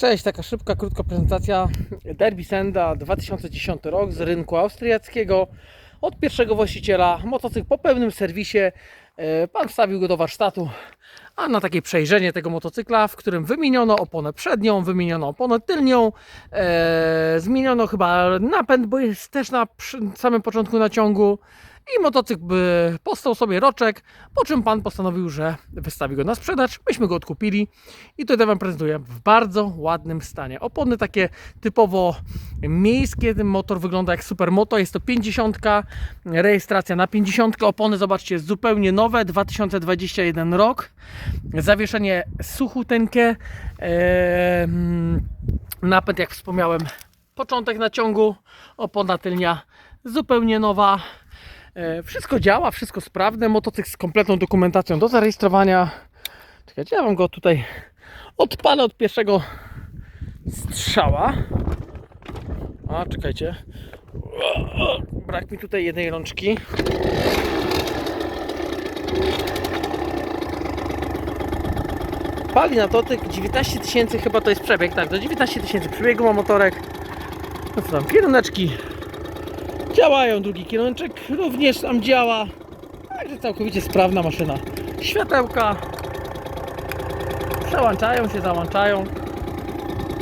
Cześć, taka szybka, krótka prezentacja Derby Senda 2010 rok z rynku austriackiego od pierwszego właściciela. Motocykl po pewnym serwisie. E, Pan wstawił go do warsztatu, a na takie przejrzenie tego motocykla, w którym wymieniono oponę przednią, wymieniono oponę tylnią, e, zmieniono chyba napęd, bo jest też na samym początku naciągu. I motocykl postał sobie roczek, po czym pan postanowił, że wystawi go na sprzedaż. Myśmy go odkupili i tutaj Wam prezentuję w bardzo ładnym stanie. Opony takie typowo miejskie, ten motor wygląda jak supermoto, jest to 50, rejestracja na 50, opony zobaczcie zupełnie nowe, 2021 rok, zawieszenie suchuteńkie, napęd jak wspomniałem, początek naciągu, opona tylnia zupełnie nowa, E, Wszystko działa, wszystko sprawne. Motocykl z kompletną dokumentacją do zarejestrowania. Czekajcie, ja wam go tutaj odpalę od pierwszego strzała. A, czekajcie. Brak mi tutaj jednej rączki. Pali na dotyk 19 tysięcy, chyba to jest przebieg, tak, do 19 tysięcy przebiegu ma motorek. No co tam, kieruneczki działają, drugi kieruneczek również tam działa. Także całkowicie sprawna maszyna. Światełka przełączają się, załączają.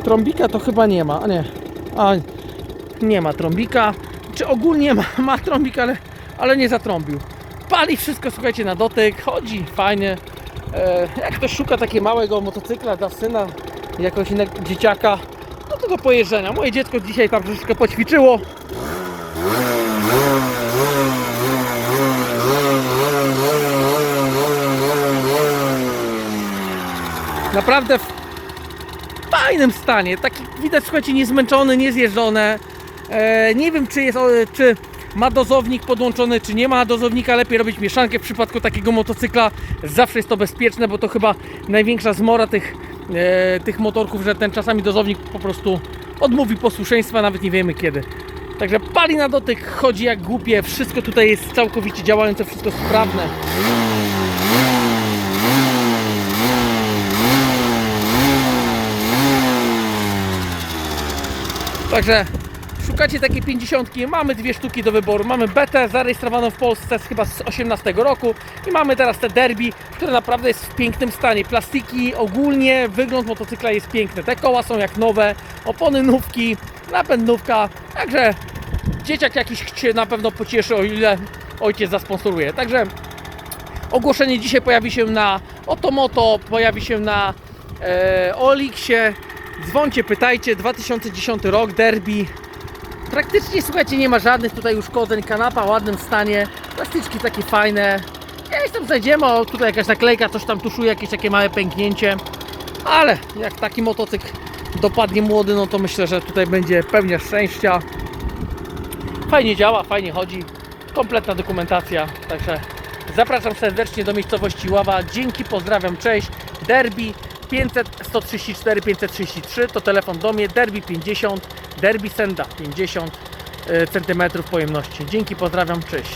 Trąbika to chyba nie ma, a nie. A nie ma trąbika. Czy ogólnie ma, ma trąbik, ale, ale nie zatrąbił. Pali wszystko, słuchajcie, na dotyk, chodzi fajnie. E, jak ktoś szuka takiego małego motocykla dla syna, jakiegoś innego dzieciaka, no to do pojeżdżenia. Moje dziecko dzisiaj tam troszeczkę poćwiczyło. Naprawdę w fajnym stanie. Taki widać, słuchajcie, niezmęczony, niezjeżdżone. E, nie wiem, czy jest, czy ma dozownik podłączony, czy nie ma dozownika. Lepiej robić mieszankę w przypadku takiego motocykla. Zawsze jest to bezpieczne, bo to chyba największa zmora tych, e, tych motorków, że ten czasami dozownik po prostu odmówi posłuszeństwa, nawet nie wiemy kiedy. Także pali na dotyk, chodzi jak głupie, wszystko tutaj jest całkowicie działające, wszystko sprawne. Także szukacie takiej 50. Mamy dwie sztuki do wyboru. Mamy BT zarejestrowaną w Polsce z chyba z 18 roku i mamy teraz te Derby, które naprawdę jest w pięknym stanie. Plastiki ogólnie, wygląd motocykla jest piękny. Te koła są jak nowe, opony nówki, napęd nówka. Także dzieciak jakiś się na pewno pocieszy, o ile ojciec zasponsoruje. Także ogłoszenie dzisiaj pojawi się na Otomoto, pojawi się na e, Olixie. Dzwoncie, pytajcie, 2010 rok, derby. Praktycznie, słuchajcie, nie ma żadnych tutaj uszkodzeń, kanapa w ładnym stanie, plastyczki takie fajne. Jakieś tam znajdziemy, o tutaj jakaś naklejka, coś tam tuszuje, jakieś takie małe pęknięcie. Ale jak taki motocykl dopadnie młody, no to myślę, że tutaj będzie pełnia szczęścia. Fajnie działa, fajnie chodzi, kompletna dokumentacja, także zapraszam serdecznie do miejscowości Ława. Dzięki, pozdrawiam, cześć. Derby 500 134 533 to telefon do mnie, Derby 50, Derby Senda 50 cm pojemności. Dzięki, pozdrawiam, cześć.